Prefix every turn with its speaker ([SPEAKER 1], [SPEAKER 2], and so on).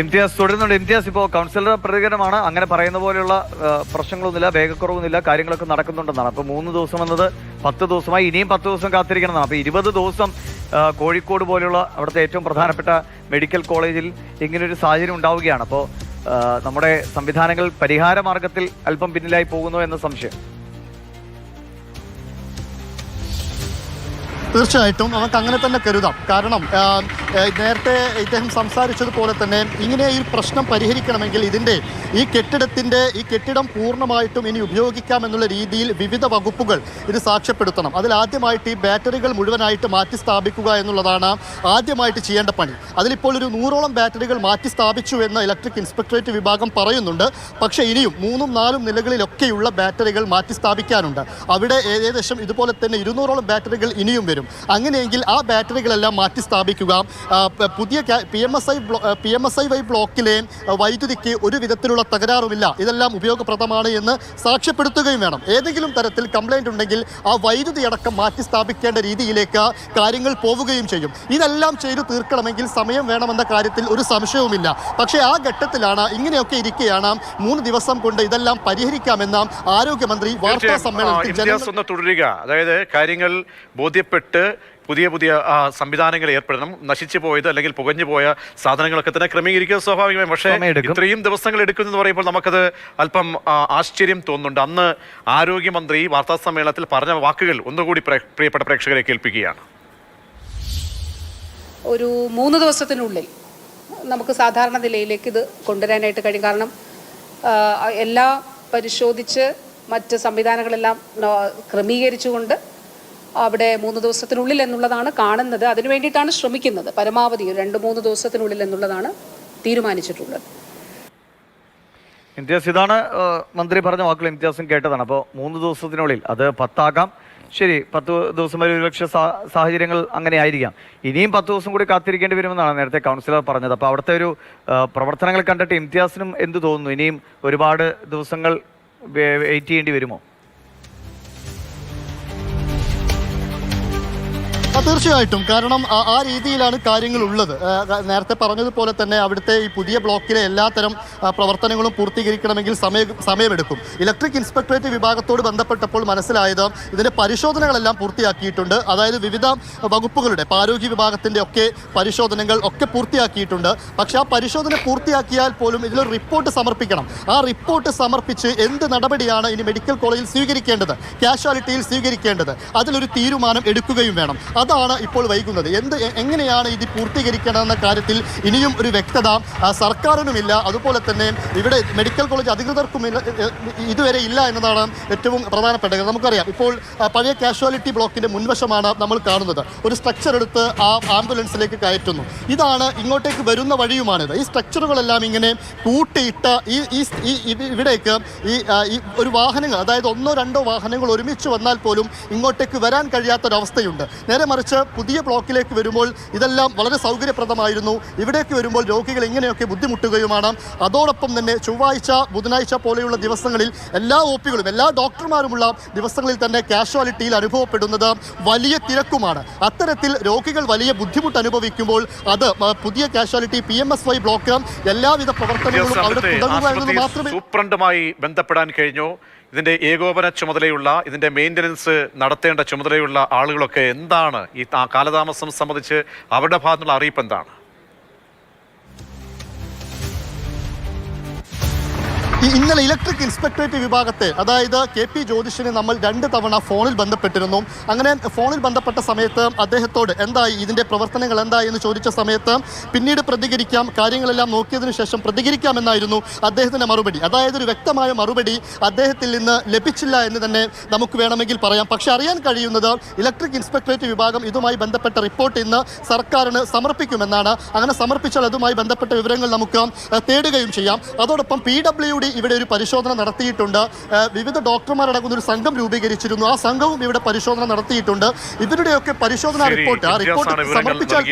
[SPEAKER 1] ഇംതിയാസ് തുടരുന്നുണ്ട്. ഇംതിയാസ് ഇപ്പോൾ കൗൺസിലറുടെ പ്രതികരണമാണ്. അങ്ങനെ പറയുന്ന പോലെയുള്ള പ്രശ്നങ്ങളൊന്നുമില്ല വേഗക്കുറവൊന്നുമില്ല കാര്യങ്ങളൊക്കെ നടക്കുന്നുണ്ടെന്നാണ്. അപ്പോൾ മൂന്ന് ദിവസം എന്നത് പത്ത് ദിവസമായി ഇനിയും പത്ത് ദിവസം കാത്തിരിക്കണമെന്നാണ്. അപ്പോൾ ഇരുപത് ദിവസം കോഴിക്കോട് പോലെയുള്ള അവിടുത്തെ ഏറ്റവും പ്രധാനപ്പെട്ട മെഡിക്കൽ കോളേജിൽ ഇങ്ങനൊരു സാഹചര്യം ഉണ്ടാവുകയാണ്. അപ്പോൾ നമ്മുടെ സംവിധാനങ്ങൾ പരിഹാര മാർഗത്തിൽ അല്പം പിന്നിലായി പോകുന്നു എന്ന സംശയം.
[SPEAKER 2] തീർച്ചയായിട്ടും നമുക്ക് അങ്ങനെ തന്നെ കരുതാം. കാരണം നേരത്തെ ഇദ്ദേഹം സംസാരിച്ചതുപോലെ തന്നെ ഇങ്ങനെ ഈ പ്രശ്നം പരിഹരിക്കണമെങ്കിൽ ഇതിന്റെ ഈ കെട്ടിടത്തിന്റെ ഈ കെട്ടിടം പൂർണമായിട്ടും ഇനി ഉപയോഗിക്കാമെന്നുള്ള രീതിയിൽ വിവിധ വകുപ്പുകൾ ഇത് സാക്ഷ്യപ്പെടുത്തണം. അതിൽ ആദ്യമായിട്ട് ഈ ബാറ്ററികൾ മുഴുവനായിട്ട് മാറ്റി സ്ഥാപിക്കുക എന്നുള്ളതാണ് ആദ്യമായിട്ട് ചെയ്യേണ്ട പണി. അതിലിപ്പോൾ ഒരു നൂറോളം ബാറ്ററികൾ മാറ്റി സ്ഥാപിച്ചു എന്ന് ഇലക്ട്രിക് ഇൻസ്പെക്ടറേറ്റ് വിഭാഗം പറയുന്നുണ്ട്. പക്ഷേ ഇനിയും മൂന്നും നാലും നിലകളിലൊക്കെയുള്ള ബാറ്ററികൾ മാറ്റി സ്ഥാപിക്കാനുണ്ട്. അവിടെ ഏകദേശം ഇതുപോലെ തന്നെ ഇരുന്നൂറോളം ബാറ്ററികൾ ഇനിയും വരും. അങ്ങനെയെങ്കിൽ ആ ബാറ്ററികളെല്ലാം മാറ്റി സ്ഥാപിക്കുക. പുതിയ P M S I P M S I Y ബ്ലോക്കിലെ വൈദ്യുതിക്ക് ഒരു വിധത്തിലുള്ള തകരാറുമില്ല. ഇതെല്ലാം ഉപയോഗപ്രദമാണ് എന്ന് സാക്ഷ്യപ്പെടുത്തുകയും വേണം. ഏതെങ്കിലും തരത്തിൽ കംപ്ലൈന്റ് ഉണ്ടെങ്കിൽ ആ വൈദ്യുതി അടക്കം മാറ്റി സ്ഥാപിക്കേണ്ട രീതിയിലേക്ക് കാര്യങ്ങൾ പോവുകയും ചെയ്യും. ഇതെല്ലാം ചെയ്തു തീർക്കണമെങ്കിൽ സമയം വേണമെന്ന കാര്യത്തിൽ ഒരു സംശയവുമില്ല. പക്ഷേ ആ ഘട്ടത്തിലാണ് ഇങ്ങനെയൊക്കെ ഇരിക്കുകയാണ് മൂന്ന് ദിവസം കൊണ്ട് ഇതെല്ലാം പരിഹരിക്കാമെന്ന് ആരോഗ്യമന്ത്രി വാർത്താ സമ്മേളനത്തിൽ
[SPEAKER 3] തുടരുക. അതായത് കാര്യങ്ങൾ ബോധ്യപ്പെട്ട് പുതിയ പുതിയ ആ, സംവിധാനങ്ങൾ ഏർപ്പെടണം. നശിച്ചു പോയത് അല്ലെങ്കിൽ പുകഞ്ഞു പോയ സാധനങ്ങളൊക്കെ തന്നെ ക്രമീകരിക്കുക സ്വാഭാവികമായി. പക്ഷേ ഇത്രയും ദിവസങ്ങൾ എടുക്കുമെന്ന് പറയുമ്പോൾ നമുക്കത് അല്പം ആശ്ചര്യം തോന്നുന്നുണ്ട്. അന്ന് ആരോഗ്യമന്ത്രി വാർത്താ സമ്മേളനത്തിൽ പറഞ്ഞ വാക്കുകൾ ഒന്നുകൂടി പ്രിയപ്പെട്ട പ്രേക്ഷകരെ കേൾപ്പിക്കുകയാണ്.
[SPEAKER 4] ഒരു മൂന്ന് ദിവസത്തിനുള്ളിൽ നമുക്ക് സാധാരണ നിലയിലേക്ക് ഇത് കൊണ്ടുവരാനായിട്ട് കഴിയും. കാരണം എല്ലാം പരിശോധിച്ച് മറ്റ് സംവിധാനങ്ങളെല്ലാം ക്രമീകരിച്ചുകൊണ്ട് അവിടെ മൂന്ന് ദിവസത്തിനുള്ളിൽ എന്നുള്ളതാണ് കാണുന്നത്. അതിനു വേണ്ടിയിട്ടാണ് ശ്രമിക്കുന്നത്. പരമാവധി രണ്ട് മൂന്ന് ദിവസത്തിനുള്ളിൽ എന്നുള്ളതാണ് തീരുമാനിച്ചിട്ടുള്ളത്.
[SPEAKER 1] ഇംതിയാസ് ഇതാണ് മന്ത്രി പറഞ്ഞ വാക്കുകൾ ഇംതിയാസും കേട്ടതാണ്. അപ്പോൾ മൂന്ന് ദിവസത്തിനുള്ളിൽ അത് പത്താകാം. ശരി പത്ത് ദിവസം വരെ ഒരുപക്ഷെ സാഹചര്യങ്ങൾ അങ്ങനെ ആയിരിക്കാം. ഇനിയും പത്ത് ദിവസം കൂടി കാത്തിരിക്കേണ്ടി വരുമെന്നാണ് നേരത്തെ കൗൺസിലർ പറഞ്ഞത്. അപ്പോൾ അവിടുത്തെ ഒരു പ്രവർത്തനങ്ങൾ കണ്ടിട്ട് ഇംതിയാസിനും എന്ത് തോന്നുന്നു? ഇനിയും ഒരുപാട് ദിവസങ്ങൾ വെയിറ്റ് ചെയ്യേണ്ടി വരുമോ?
[SPEAKER 2] തീർച്ചയായിട്ടും. കാരണം ആ- രീതിയിലാണ് കാര്യങ്ങൾ ഉള്ളത് നേരത്തെ പറഞ്ഞതുപോലെ തന്നെ അവിടുത്തെ ഈ പുതിയ ബ്ലോക്കിലെ എല്ലാത്തരം പ്രവർത്തനങ്ങളും പൂർത്തീകരിക്കണമെങ്കിൽ സമയം സമയമെടുക്കും. ഇലക്ട്രിക് ഇൻസ്പെക്ടറേറ്റ് വിഭാഗത്തോട് ബന്ധപ്പെട്ടപ്പോൾ മനസ്സിലായത് ഇതിന്റെ പരിശോധനകളെല്ലാം പൂർത്തിയാക്കിയിട്ടുണ്ട്. അതായത് വിവിധ വകുപ്പുകളുടെ ആരോഗ്യ വിഭാഗത്തിന്റെ ഒക്കെ പരിശോധനകൾ ഒക്കെ പൂർത്തിയാക്കിയിട്ടുണ്ട്. പക്ഷേ ആ പരിശോധന പൂർത്തിയാക്കിയാൽ പോലും ഇതിലൊരു റിപ്പോർട്ട് സമർപ്പിക്കണം. ആ റിപ്പോർട്ട് സമർപ്പിച്ച് എന്ത് നടപടിയാണ് ഇനി മെഡിക്കൽ കോളേജിൽ സ്വീകരിക്കേണ്ടത്? കാഷ്വാലിറ്റിയിൽ സ്വീകരിക്കേണ്ടത്? അതിലൊരു തീരുമാനം എടുക്കുകയും വേണം. അതാണ് ഇപ്പോൾ വൈകുന്നത്. എന്ത് എങ്ങനെയാണ് ഇത് പൂർത്തീകരിക്കണമെന്ന കാര്യത്തിൽ ഇനിയും ഒരു വ്യക്തത സർക്കാരിനുമില്ല. അതുപോലെ തന്നെ ഇവിടെ മെഡിക്കൽ കോളേജ് അധികൃതർക്കും ഇതുവരെ ഇല്ല എന്നതാണ് ഏറ്റവും പ്രധാനപ്പെട്ട നമുക്കറിയാം ഇപ്പോൾ പഴയ കാഷ്വാലിറ്റി ബ്ലോക്കിന്റെ മുൻവശമാണ് നമ്മൾ കാണുന്നത്. ഒരു സ്ട്രക്ചർ എടുത്ത് ആ ആംബുലൻസിലേക്ക് കയറ്റുന്നു. ഇതാണ് ഇങ്ങോട്ടേക്ക് വരുന്ന വഴിയുമാണിത്. ഈ സ്ട്രക്ചറുകളെല്ലാം ഇങ്ങനെ കൂട്ടിയിട്ട ഈ ഈ ഈ- ഇവ- ഇവിടേക്ക് ഈ ഒരു വാഹനങ്ങൾ അതായത് ഒന്നോ രണ്ടോ വാഹനങ്ങൾ ഒരുമിച്ച് വന്നാൽ പോലും ഇങ്ങോട്ടേക്ക് വരാൻ കഴിയാത്തൊരവസ്ഥയുണ്ട്. നേരെ മറിച്ച് പുതിയ ബ്ലോക്കിലേക്ക് വരുമ്പോൾ ഇതെല്ലാം വളരെ സൗകര്യപ്രദമായിരുന്നു. ഇവിടേക്ക് വരുമ്പോൾ രോഗികൾ ഇങ്ങനെയൊക്കെ ബുദ്ധിമുട്ടുകയുമാണ്. അതോടൊപ്പം തന്നെ ചൊവ്വാഴ്ച ബുധനാഴ്ച പോലെയുള്ള ദിവസങ്ങളിൽ എല്ലാ ഒ പികളും എല്ലാ ഡോക്ടർമാരുമുള്ള ദിവസങ്ങളിൽ തന്നെ കാഷ്വാലിറ്റിയിൽ അനുഭവപ്പെടുന്നത് വലിയ തിരക്കുമാണ്. അത്തരത്തിൽ രോഗികൾ വലിയ ബുദ്ധിമുട്ട് അനുഭവിക്കുമ്പോൾ അത് പുതിയ casualty P M S Y block എല്ലാവിധ പ്രവർത്തനങ്ങളും അവിടെ തുടങ്ങുക എന്നത് മാത്രമേ
[SPEAKER 3] സൂപ്രണ്ടുമായി ബന്ധപ്പെടാൻ കഴിഞ്ഞു. ഇതിന്റെ ഏകോപന ചുമതലയുള്ള ഇതിന്റെ മെയിന്റനൻസ് നടത്തേണ്ട ചുമതലയുള്ള ആളുകളൊക്കെ എന്താണ് ഈ കാലതാമസം സംബന്ധിച്ച് അവരുടെ ഭാഗത്തുള്ള അറിയിപ്പ് എന്താണ്?
[SPEAKER 2] ഇന്നലെ ഇലക്ട്രിക് ഇൻസ്പെക്ടറേറ്റ് വിഭാഗത്തെ അതായത് കെ പി ജ്യോതിഷിനെ നമ്മൾ രണ്ട് തവണ ഫോണിൽ ബന്ധപ്പെട്ടിരുന്നു. അങ്ങനെ ഫോണിൽ ബന്ധപ്പെട്ട സമയത്ത് അദ്ദേഹത്തോട് എന്തായി ഇതിന്റെ പ്രവർത്തനങ്ങൾ എന്തായി എന്ന് ചോദിച്ച സമയത്ത് പിന്നീട് പ്രതികരിക്കാം കാര്യങ്ങളെല്ലാം നോക്കിയതിനു ശേഷം പ്രതികരിക്കാമെന്നായിരുന്നു അദ്ദേഹത്തിന്റെ മറുപടി. അതായത് ഒരു വ്യക്തമായ മറുപടി അദ്ദേഹത്തിൽ നിന്ന് ലഭിച്ചില്ല എന്ന് തന്നെ നമുക്ക് വേണമെങ്കിൽ പറയാം. പക്ഷെ അറിയാൻ കഴിയുന്നത് ഇലക്ട്രിക് ഇൻസ്പെക്ടറേറ്റ് വിഭാഗം ഇതുമായി ബന്ധപ്പെട്ട റിപ്പോർട്ട് ഇന്ന് സർക്കാരിന് സമർപ്പിക്കുമെന്നാണ്. അങ്ങനെ സമർപ്പിച്ചാൽ അതുമായി ബന്ധപ്പെട്ട വിവരങ്ങൾ നമുക്ക് തേടുകയും ചെയ്യാം. അതോടൊപ്പം പി ഡബ്ല്യു ഡി ഇവിടെ ഒരു പരിശോധന നടത്തിയിട്ടുണ്ട്. വിവിധ ഡോക്ടർമാരടങ്ങുന്ന ഒരു സംഘം രൂപീകരിച്ചിരുന്നു. ആ സംഘവും ഇവിടെ പരിശോധന നടത്തിയിട്ടുണ്ട്. ഇവരുടെയൊക്കെ പരിശോധനാ റിപ്പോർട്ട് ആ റിപ്പോർട്ട്
[SPEAKER 3] സമർപ്പിച്ചു
[SPEAKER 2] സമർപ്പിച്ചാൽ